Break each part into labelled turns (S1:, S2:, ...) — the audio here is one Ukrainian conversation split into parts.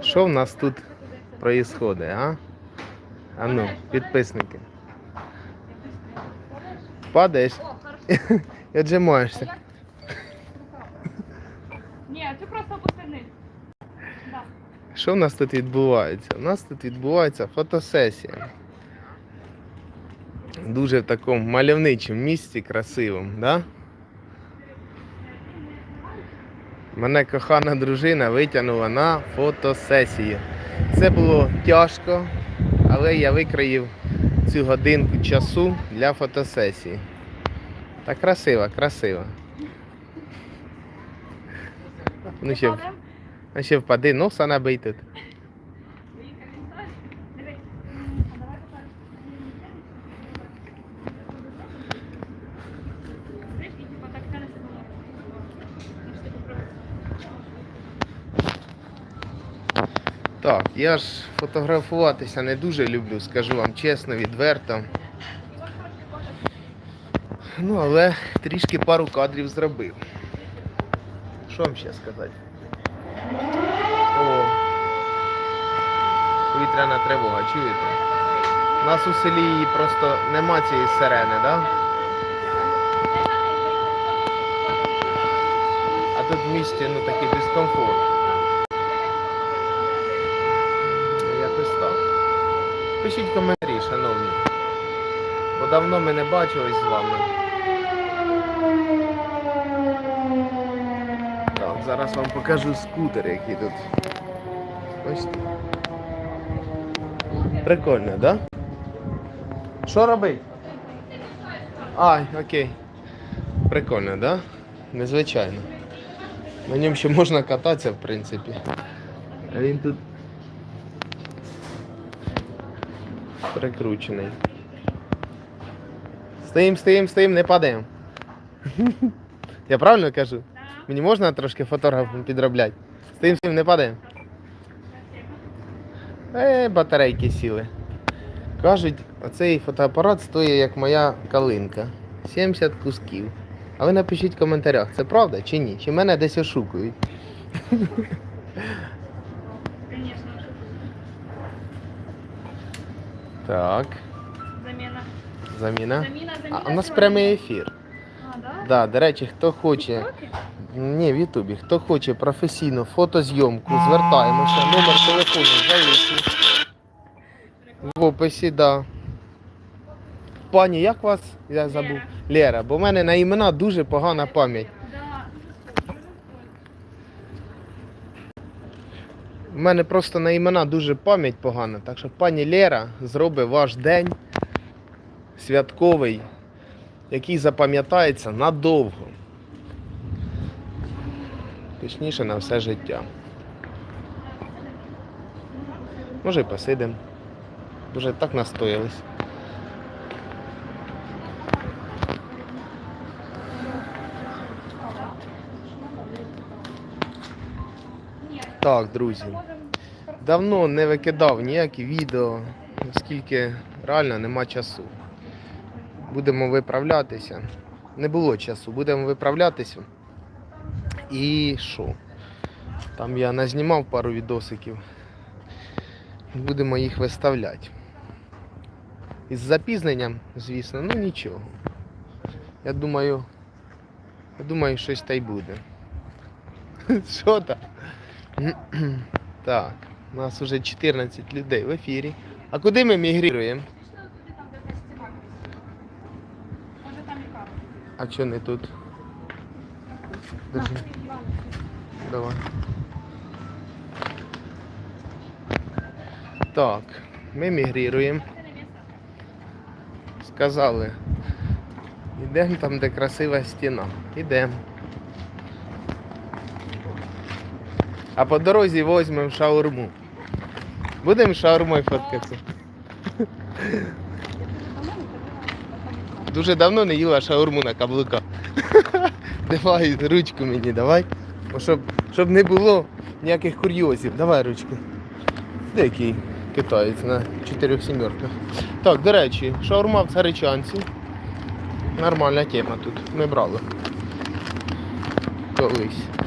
S1: Що в нас тут происходит, а? А ну, підписники. Падаєш і отжимаєшся.
S2: Ні, це просто опустини.
S1: Що в нас тут відбувається? У нас тут відбувається фотосесія. Дуже в такому мальовничому місці, красивому, да? Мене кохана дружина витягнула на фотосесію. Це було тяжко, але я викроїв цю годинку часу для фотосесії. Та красива, красиво. Ну ще, а ще впади, носа набий тут.
S2: Дивись. А давай тепер. Дивись, і типа так тянеш на Ну, що ти попробуй.
S1: Так, я ж фотографуватися не дуже люблю, скажу вам чесно, відверто. Ну, але трішки пару кадрів зробив. Що вам ще сказати? О, повітряна тривога, чуєте? У нас у селі просто нема цієї сирени, да? А тут в місті ну такий дискомфорт. Ну, Якось так. Пишіть коментарі, шановні. Бо давно ми не бачились з вами. Так, зараз вам покажу скутер, який тут. Ось. тут. Прикольно, так? Да? Що робить? А, окей. Прикольно, так? Да? Незвичайно. На ньому ще можна кататися, в принципі. А він тут прикручений. Стоїм, стоїм, стоїм, не падаємо. Я правильно кажу?
S2: Да.
S1: Мені можна трошки фотографом підробляти? Стоїм, стоїм, не падаємо. Е, батарейки сіли. Кажуть, оцей фотоапарат стоїть як моя калинка. 70 кусків. А ви напишіть в коментарях, це правда чи ні? Чи мене десь ошукують?
S2: Конечно, що
S1: Так,
S2: заміна.
S1: заміна.
S2: Заміна, заміна.
S1: А у нас
S2: сьогодні.
S1: прямий ефір.
S2: А, да?
S1: Да, до речі, хто хоче. Ні, в Ютубі. Хто хоче професійну фотозйомку, звертаємося. Номер телефону залишив. В описі, да. Пані, як вас? Я забув.
S2: Лера.
S1: Лера, бо в мене на імена дуже погана пам'ять.
S2: Да.
S1: У мене просто на імена дуже пам'ять погана. Так що пані Лера зробить ваш день святковий, який запам'ятається надовго. Точніше на все життя. Може і посидимо. Вже так настоялись. Так, друзі. Давно не викидав ніякі відео, оскільки реально нема часу. Будемо виправлятися. Не було часу, будемо виправлятися. І що? Там я назнімав пару відосиків. Будемо їх виставляти. Із запізненням, звісно, ну нічого. Я думаю, я думаю, щось та й буде. Що там? Так, у нас вже 14 людей в ефірі. А куди ми мігріруємо? А що не тут? Держи, давай. Так, ми мігріруємо. Сказали. Йдемо там, де красива стіна. Йдемо. А по дорозі візьмемо шаурму. Будемо шаурмою фоткатися. Дуже давно не їла шаурму на каблуках. Давай ручку мені, давай. Щоб, щоб не було ніяких курйозів. Давай ручку. Деякий китаєць на чотирьох сімерках. Так, до речі, шаурма в царичанці. Нормальна тема тут. Ми брали. Колись.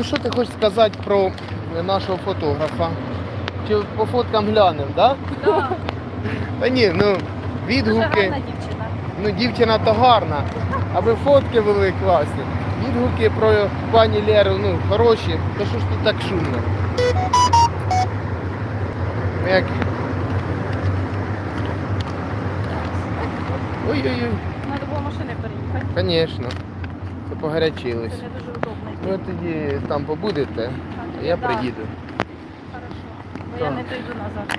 S1: Ну що ти хочеш сказати про нашого фотографа? Чи по фоткам глянемо, так? Да?
S2: Да.
S1: Та ні, ну
S2: Дуже
S1: відгуки.
S2: гарна дівчина.
S1: Ну, дівчина то гарна, аби фотки були класні. Відгуки про пані Леру ну, хороші, то що ж тут так шумно? Як... Ой-ой-ой,
S2: Треба було машини переїхати.
S1: звісно. Це погарячилось.
S2: Не.
S1: Ну тоді там побудете, а я приїду.
S2: Хорошо. Бо я
S1: Так.
S2: не дойду назад.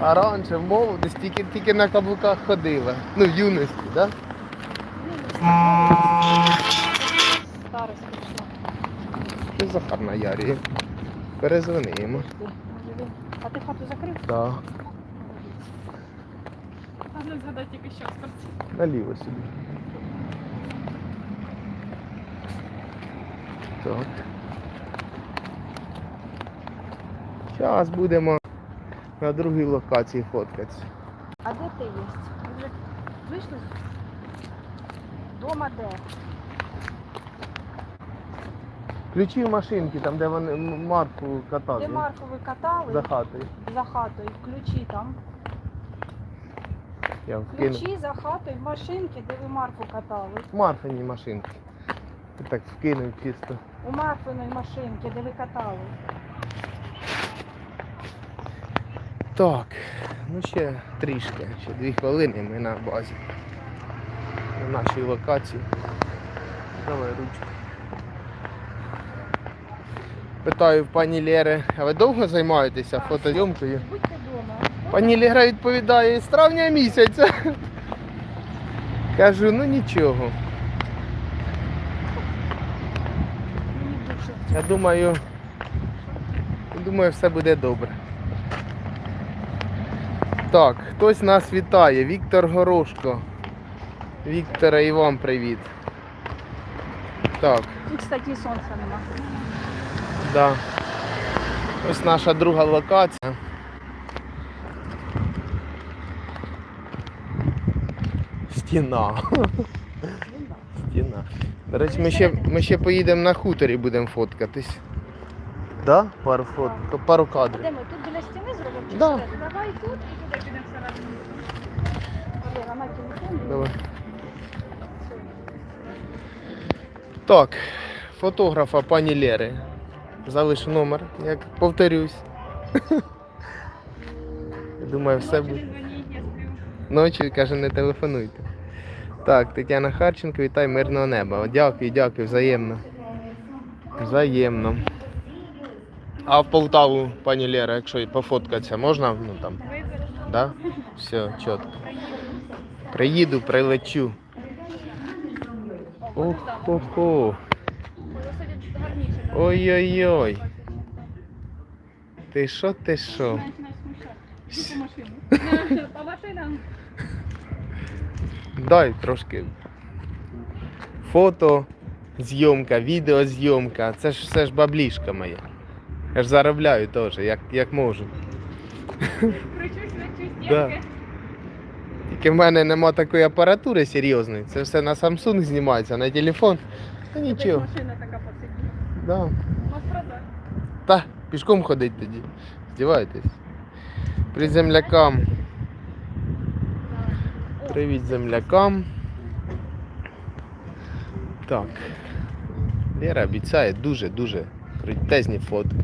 S1: А раніше в молодості тільки, тільки на каблуках ходила. Ну, в юності, так? Да?
S2: Старость прийшла.
S1: Що за гарна Ярі? Перезвони йому.
S2: Живи. А ти хату закрив?
S1: Так.
S2: Можна згадати тільки що.
S1: Наліво собі. Так. Зараз будемо на другій локації фоткатися.
S2: А де ти є? Ви вже вийшли? Дома де?
S1: Ключі в машинці, там де вони Марку катали.
S2: Де Марку ви катали
S1: За хатою.
S2: за хатою? Ключі там.
S1: Я вкину.
S2: Ключі за хатою в машинці, де ви Марку катали.
S1: Марфині машинки. Я так вкинув чисто.
S2: У Марфиної машинки, де ви катали.
S1: Так, ну ще трішки, ще дві хвилини ми на базі. На нашій локації. Давай ручку. Питаю в пані Лєри, а ви довго займаєтеся фотозйомкою?
S2: Будьте вдома.
S1: Пані Лєра відповідає, з травня місяця. Кажу, ну нічого.
S2: Мені більше.
S1: Я думаю, я думаю, все буде добре. Так, хтось нас вітає. Віктор Горошко. Віктора і вам привіт. Так,
S2: Тут, кстати, сонця нема.
S1: да. Ось наша друга локація. Стіна. Стіна. До речі, ми ще, ми ще поїдемо на хуторі будемо фоткатись. Да? Пару фот, пару кадрів.
S2: де ми? Тут біля стіни зробимо чи
S1: Да.
S2: Давай тут і туди підемо всередину. Лера, на телефон.
S1: Давай. Так, фотографа пані Лєри. Залишу номер, як повторюсь. Думаю, все буде. Ночі каже, не телефонуйте. Так, Тетяна Харченко, вітай мирного неба. Дякую, дякую, взаємно. Взаємно. А в Полтаву, пані Лєра, якщо пофоткатися, можна? Ну там. Да? Все, чітко. Приїду, прилечу. Ох, хо хо
S2: Висадять гарніше. да?
S1: Ой-ой-ой. Ти що, ти що?
S2: Починають нас
S1: Дай трошки. Фото, зйомка, відеозйомка. Це ж все ж баблішка моя. Я ж заробляю теж, як, як можу. Да. Тільки в мене нема такої апаратури серйозної. Це все на Samsung знімається, на телефон. Та нічого.
S2: машина така.
S1: Да. Та, пішком ходить тоді. Здіваєтесь. Привіт землякам. Привіт землякам. Так. Лера обіцяє дуже-дуже крутезні фотки.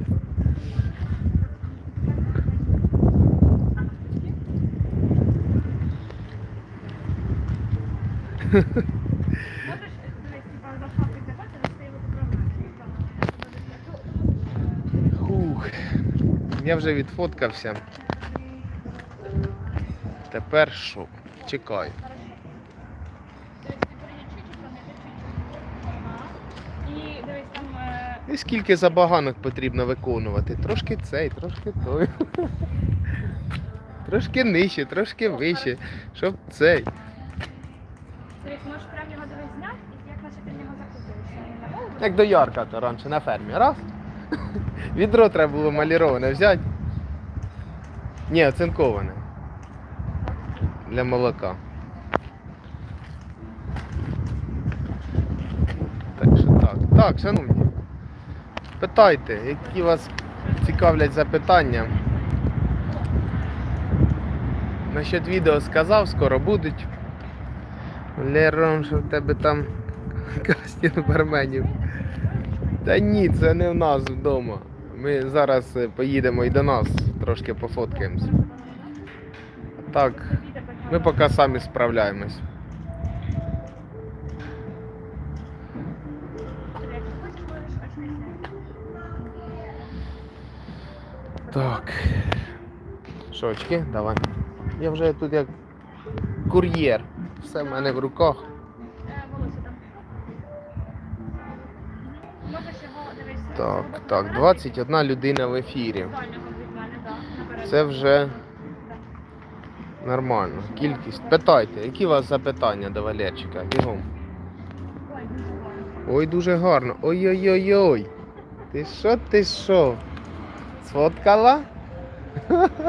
S1: Хух. Я вже відфоткався. Тепер що? Чекаю.
S2: І
S1: скільки забаганок потрібно виконувати? Трошки цей, трошки той. Трошки нижче, трошки вище. Щоб цей.
S2: як
S1: Як до Ярка то раніше на фермі. Раз. Відро треба було маліроване взяти. Ні, оцинковане. Для молока. Так що так. Так, шановні. Питайте, які вас цікавлять запитання. Насчет відео сказав, скоро будуть. Лерон, що в тебе там кастинг барменів. Та ні, це не в нас вдома. Ми зараз е, поїдемо і до нас трошки пофоткаємось. Так, ми поки самі справляємось. Так. Що, очки? Давай. Я вже тут як кур'єр. Все в мене в руках. Так, так, 21 людина в ефірі. Це вже нормально. Кількість. Питайте, які у вас запитання до Валерчика? Бігом.
S2: Ой, дуже гарно.
S1: Ой-ой-ой-ой. Ти що, ти що? Сфоткала?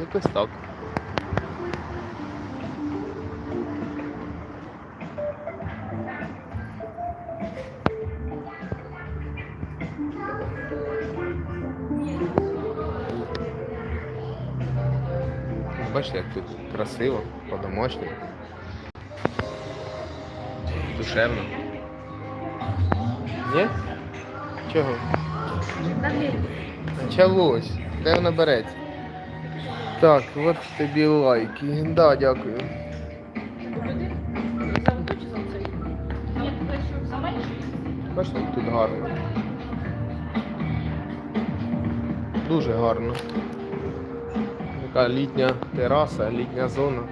S1: Якось так. Бачите, як тут красиво, по-домашньому. Душевно. Ні? Чого? Почалось. Де воно береться? Так, от тобі лайки. Да, дякую. Бачите, тут гарно. Дуже гарно. Така літня тераса, літня зона.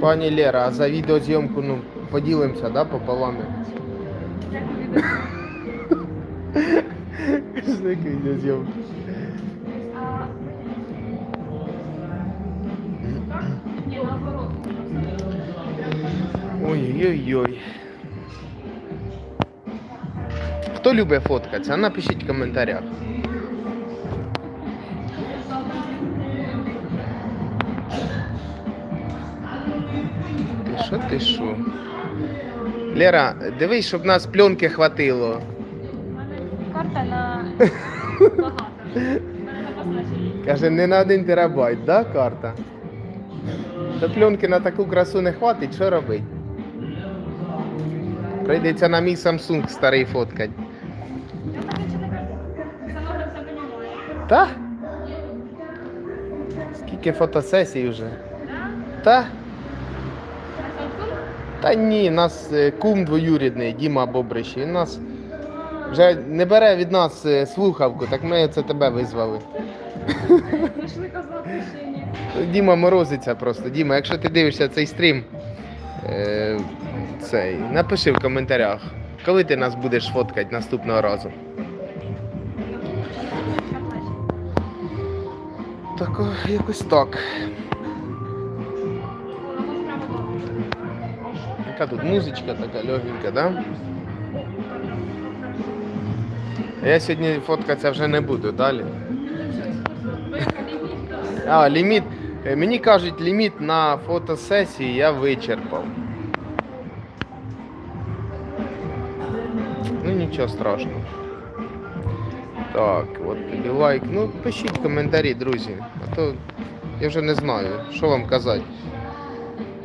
S1: Пані Лера, а за відеозйомку ну, поділимося, да, пополам? Що таке Ой-ой-ой. Хто любить фоткатися? Напишіть в коментарях. Ти що, ти що? Лера, дивись, щоб нас пленки хватило.
S2: Карта на багато.
S1: Каже, не на один терабайт, да, карта? Та пленки на таку красу не хватить, що робить? Прийдеться на мій Samsung старий фоткать. Та? Скільки фотосесій вже? Та? Та ні, нас е, кум двоюрідний, Діма Бобрищ, він нас вже не бере від нас е, слухавку, так ми це тебе визвали.
S2: Знайшли казати ще ні.
S1: Діма морозиться просто. Діма, якщо ти дивишся цей стрім, е, цей, напиши в коментарях, коли ти нас будеш фоткати наступного разу. Так, якось так. Яка тут музичка така легенька, да? Я сьогодні фоткатися вже не буду далі. А, ліміт. Мені кажуть, ліміт на фотосесії я вичерпав. Нічого страшного. Так, от тобі лайк. Ну, пишіть коментарі, друзі. А то я вже не знаю, що вам казати.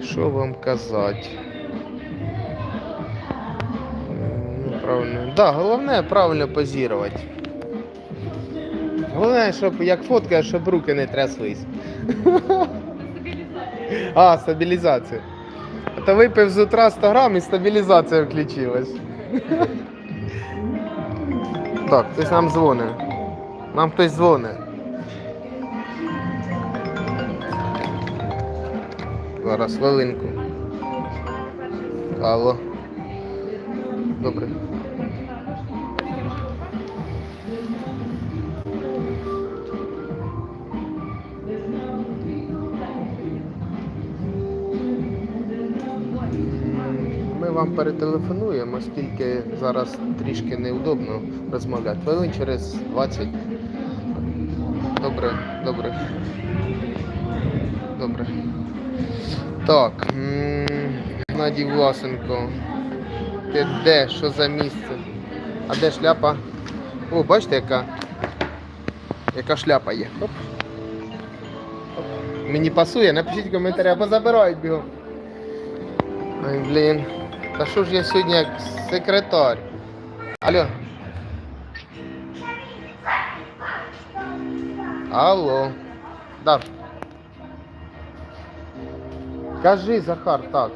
S1: Що вам казати? Ну, правильно. Да, головне правильно позірувати. Головне, щоб як фоткаєш, щоб руки не тряслись. А, стабілізація. А то випив з утра 100 грам і стабілізація включилась. Так, хтось нам дзвонить. Нам хтось дзвонить. Зараз хвилинку. Алло. Добре. Вам перетелефонуємо, оскільки зараз трішки неудобно розмовляти. Хвилин через 20. Добре, добре. Добре. Так. Геннадій Власенко. Ти де? Що за місце? А де шляпа? О, бачите, яка? Яка шляпа є. Оп. Мені пасує, напишіть коментарі, або забирають бігом. Ай, блін. Та що ж я сьогодні як секретар? Алло. Алло. Да. Кажи, Захар, так.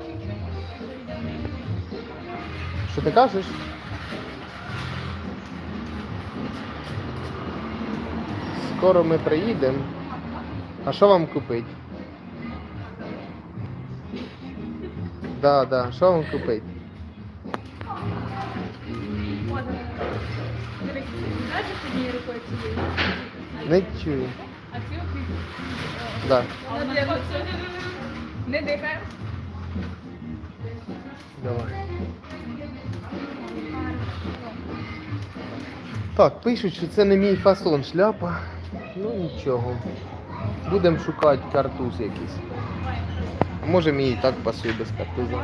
S1: Що ти кажеш? Скоро ми приїдемо. А що вам купити? Да, да. Що вам купити?
S2: Дивись, однією рукою цією?
S1: Не чую.
S2: А цю
S1: Да.
S2: не дихає.
S1: Давай. Так, пишуть, що це не мій фасон шляпа. Ну нічого. Будемо шукати картуз якийсь. Може мені і так пасує без картуза.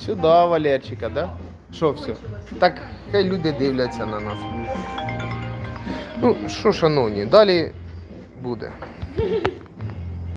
S1: Сюди, Валерчика, да? Що все? Так, хай люди дивляться на нас. Ну, що, шановні, далі буде.